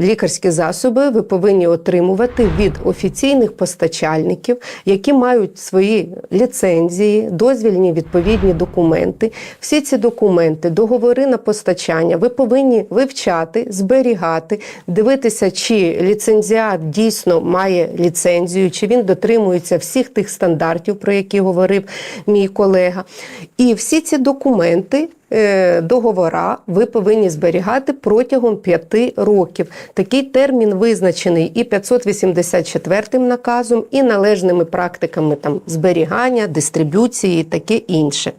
лікарські засоби ви повинні отримувати від офіційних постачальників, які мають свої ліцензії, дозвільні відповідні документи. Всі ці документи, договори на постачання, ви повинні вивчати, зберігати, дивитися, чи ліцензіат дійсно має ліцензію, чи він дотримується всіх тих стандартів, про які говорив мій колега. І всі ці документи. Е, Договора ви повинні зберігати протягом 5 років. Такий термін визначений і 584 наказом, і належними практиками там зберігання, дистриб'юції і таке інше.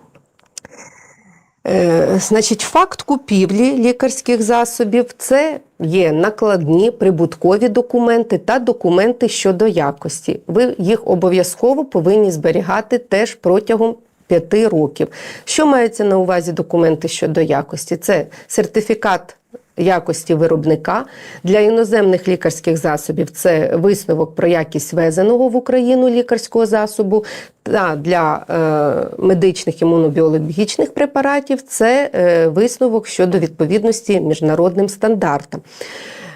Е, Значить, факт купівлі лікарських засобів це є накладні прибуткові документи та документи щодо якості. Ви їх обов'язково повинні зберігати теж протягом п'яти років. Що мається на увазі документи щодо якості? Це сертифікат. Якості виробника для іноземних лікарських засобів це висновок про якість везеного в Україну лікарського засобу, та для е, медичних імунобіологічних препаратів це е, висновок щодо відповідності міжнародним стандартам.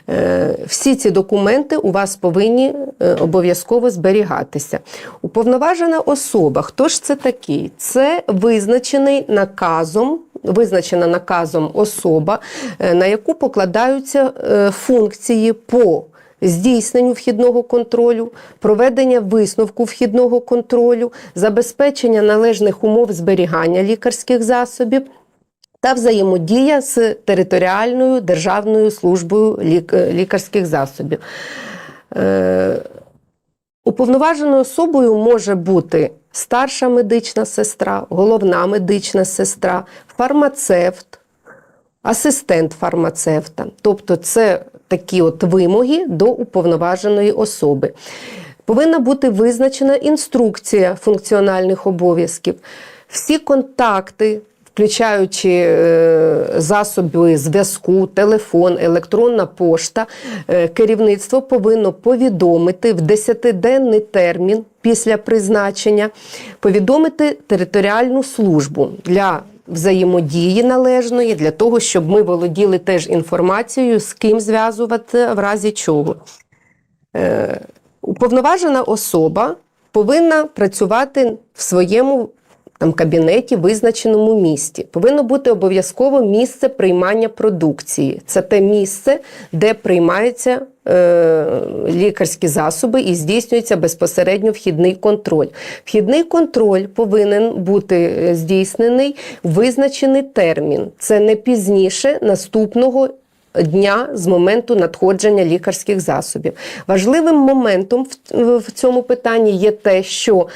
Е, Всі ці документи у вас повинні обов'язково зберігатися. Уповноважена особа, хто ж це такий? Це визначений наказом. Визначена наказом особа, е, на яку покладаються е, функції по здійсненню вхідного контролю, проведення висновку вхідного контролю, забезпечення належних умов зберігання лікарських засобів та взаємодія з територіальною державною службою е, лікарських засобів. Е, Уповноваженою особою може бути старша медична сестра, головна медична сестра, фармацевт, асистент фармацевта. Тобто це такі от вимоги до уповноваженої особи. Повинна бути визначена інструкція функціональних обов'язків. Всі контакти, включаючи е, засоби зв'язку, телефон, електронна пошта, е, керівництво повинно повідомити в 10-денний термін після призначення, повідомити територіальну службу для взаємодії належної, для того, щоб ми володіли теж інформацією, з ким зв'язувати в разі чого. Е, Уповноважена особа повинна працювати в своєму там, кабінеті, визначеному місті. Повинно бути обов'язково місце приймання продукції. Це те місце, де приймаються е, лікарські засоби і здійснюється безпосередньо вхідний контроль. Вхідний контроль повинен бути е, здійснений в визначений термін. Це не пізніше наступного дня з моменту надходження лікарських засобів. Важливим моментом в- в цьому питанні є те, що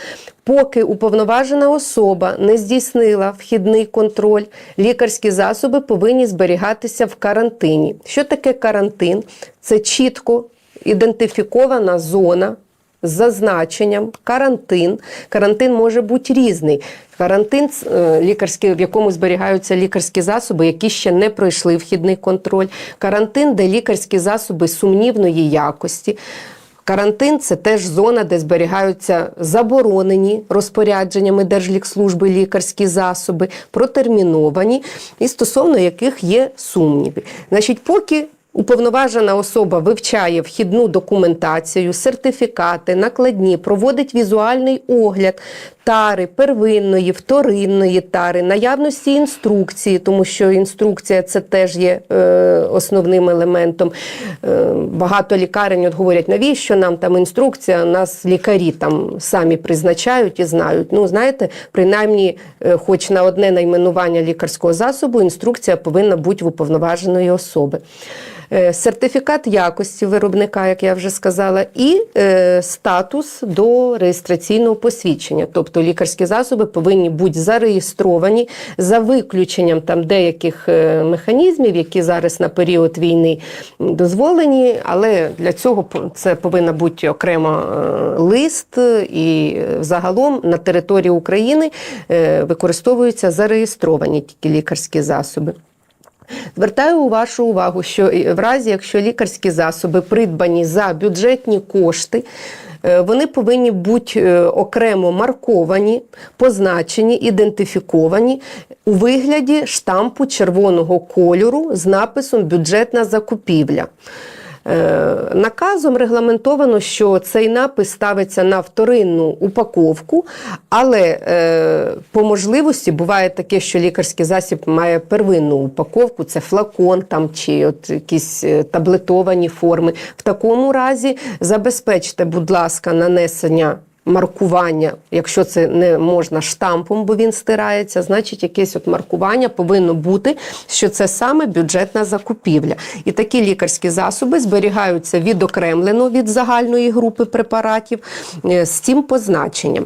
поки уповноважена особа не здійснила вхідний контроль, лікарські засоби повинні зберігатися в карантині. Що таке карантин? Це чітко ідентифікована зона з зазначенням карантин. Карантин може бути різний. Карантин е, лікарський, в якому зберігаються лікарські засоби, які ще не пройшли вхідний контроль. Карантин, де лікарські засоби сумнівної якості. Карантин це теж зона, де зберігаються заборонені розпорядженнями Держлікслужби лікарські засоби, протерміновані і стосовно яких є сумніви. Значить, поки Уповноважена особа вивчає вхідну документацію, сертифікати, накладні, проводить візуальний огляд тари первинної, вторинної тари, наявності інструкції, тому що інструкція це теж є е, основним елементом. Е, багато лікарень от говорять, навіщо нам там інструкція, нас лікарі там самі призначають і знають. Ну, знаєте, принаймні, е, хоч на одне найменування лікарського засобу, інструкція повинна бути в уповноваженої особи. Е, Сертифікат якості виробника, як я вже сказала, і е, статус до реєстраційного посвідчення. Тобто лікарські засоби повинні бути зареєстровані за виключенням там деяких е, механізмів, які зараз на період війни дозволені, але для цього це повинна бути окремо е, лист, і е, загалом на території України використовуються зареєстровані тільки лікарські засоби. Звертаю вашу увагу, що в разі, якщо лікарські засоби придбані за бюджетні кошти, вони повинні бути е, окремо марковані, позначені, ідентифіковані у вигляді штампу червоного кольору з написом бюджетна закупівля. Е, Наказом регламентовано, що цей напис ставиться на вторинну упаковку, але е, по можливості буває таке, що лікарський засіб має первинну упаковку, це флакон там чи от якісь е, таблетовані форми. В такому разі забезпечте, будь ласка, нанесення. Маркування, якщо це не можна штампом, бо він стирається, значить якесь от маркування повинно бути, що це саме бюджетна закупівля. І такі лікарські засоби зберігаються відокремлено від загальної групи препаратів е, з цим позначенням.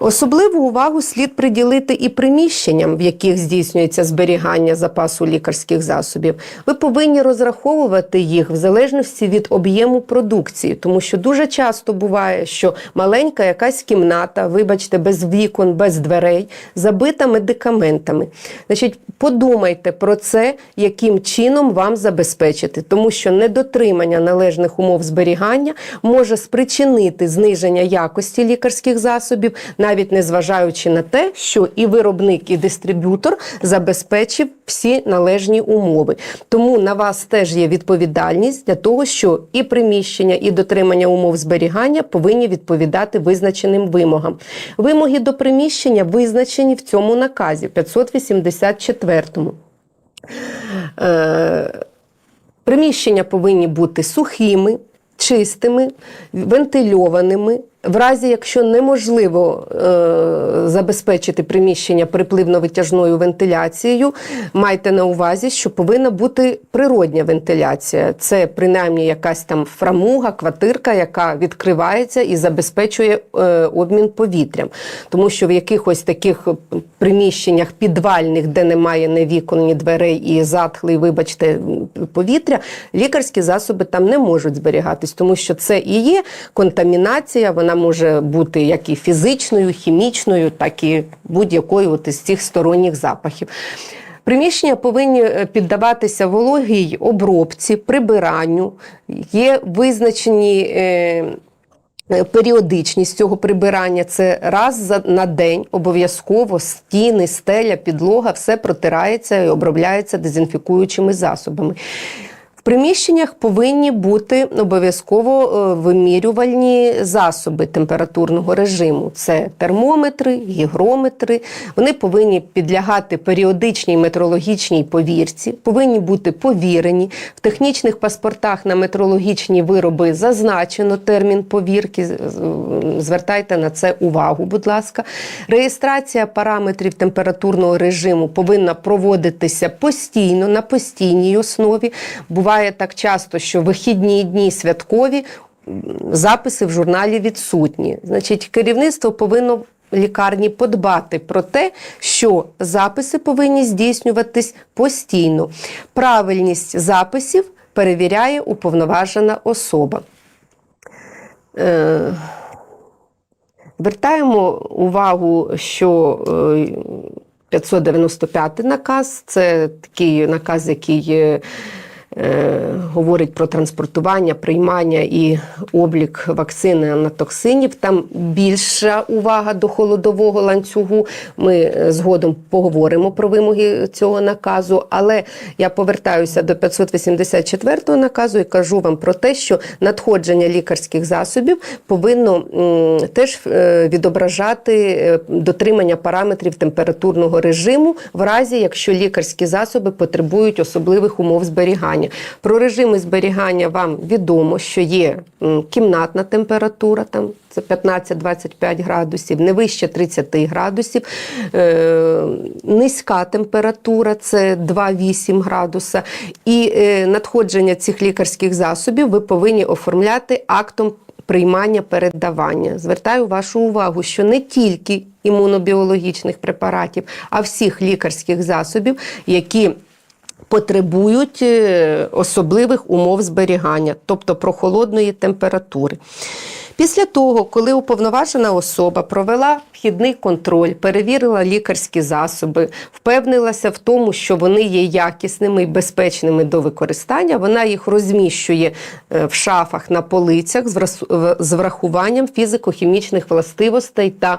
Особливу увагу слід приділити і приміщенням, в яких здійснюється зберігання запасу лікарських засобів. Ви повинні розраховувати їх в залежності від об'єму продукції, тому що дуже часто буває, що маленька якась кімната, вибачте, без вікон, без дверей, забита медикаментами. Значить, подумайте про це, яким чином вам забезпечити, тому що недотримання належних умов зберігання може спричинити зниження якості лікарських засобів, навіть незважаючи на те, що і виробник, і дистриб'ютор забезпечив всі належні умови. Тому на вас теж є відповідальність для того, що і приміщення, і дотримання умов зберігання повинні відповідати визначеним вимогам. Вимоги до приміщення визначені в цьому наказі 584. Е, Приміщення повинні бути сухими, чистими, вентильованими. В разі, якщо неможливо е, забезпечити приміщення припливно-витяжною вентиляцією, майте на увазі, що повинна бути природня вентиляція. Це принаймні якась там фрамуга, квартирка, яка відкривається і забезпечує е, обмін повітрям. Тому що в якихось таких приміщеннях підвальних, де немає ні вікон, ні дверей і затхлий, вибачте, повітря, лікарські засоби там не можуть зберігатись, тому що це і є контамінація. Вона може бути як і фізичною, хімічною, так і будь-якою із цих сторонніх запахів. Приміщення повинні е, піддаватися вологій обробці, прибиранню, є визначені. Е, е, Періодичність цього прибирання це раз на день обов'язково стіни, стеля, підлога, все протирається і обробляється дезінфікуючими засобами. В приміщеннях повинні бути обов'язково е, вимірювальні засоби температурного режиму. Це термометри, гігрометри. Вони повинні підлягати періодичній метрологічній повірці, повинні бути повірені. В технічних паспортах на метрологічні вироби зазначено термін повірки. Звертайте на це увагу, будь ласка. Реєстрація параметрів температурного режиму повинна проводитися постійно на постійній основі. Буває так часто, що вихідні дні святкові записи в журналі відсутні. Значить, керівництво повинно лікарні подбати про те, що записи повинні здійснюватись постійно. Правильність записів перевіряє уповноважена особа. Е, Звертаємо увагу, що е, 595 наказ це такий наказ, який е, е, говорить про транспортування, приймання і облік вакцини анатоксинів. Там більша увага до холодового ланцюгу. Ми е, згодом поговоримо про вимоги цього наказу, але я повертаюся до 584 наказу і кажу вам про те, що надходження лікарських засобів повинно теж е, відображати е, дотримання параметрів температурного режиму в разі, якщо лікарські засоби потребують особливих умов зберігання. Про режими зберігання вам відомо, що є кімнатна температура, там це 15-25 градусів, не вище 30 градусів, е, низька температура це 2-8 градуса. І е, надходження цих лікарських засобів ви повинні оформляти актом приймання передавання. Звертаю вашу увагу, що не тільки імунобіологічних препаратів, а всіх лікарських засобів, які потребують е, особливих умов зберігання, тобто прохолодної температури. Після того, коли уповноважена особа провела вхідний контроль, перевірила лікарські засоби, впевнилася в тому, що вони є якісними і безпечними до використання, вона їх розміщує е, в шафах на полицях з врахуванням фізико-хімічних властивостей та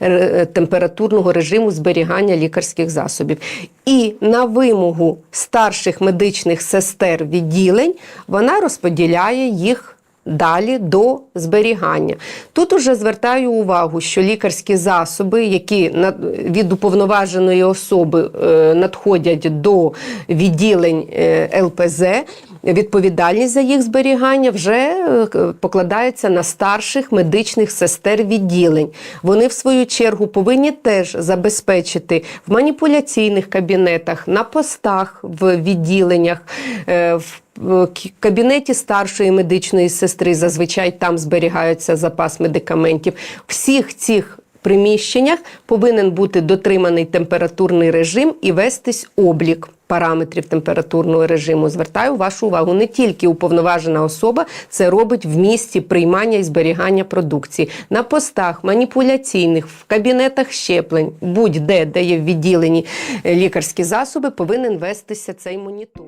е, температурного режиму зберігання лікарських засобів. І на вимогу старших медичних сестер відділень вона розподіляє їх далі до зберігання. Тут уже звертаю увагу, що лікарські засоби, які від уповноваженої особи е, надходять до відділень е, ЛПЗ, відповідальність за їх зберігання вже е, покладається на старших медичних сестер відділень. Вони, в свою чергу, повинні теж забезпечити в маніпуляційних кабінетах, на постах в відділеннях. е, в в кабінеті старшої медичної сестри зазвичай там зберігається запас медикаментів. Всіх цих приміщеннях повинен бути дотриманий температурний режим і вестись облік параметрів температурного режиму. Звертаю вашу увагу, не тільки уповноважена особа це робить в місці приймання і зберігання продукції на постах маніпуляційних, в кабінетах щеплень, будь-де, де є в відділенні е, лікарські засоби, повинен вестися цей монітор.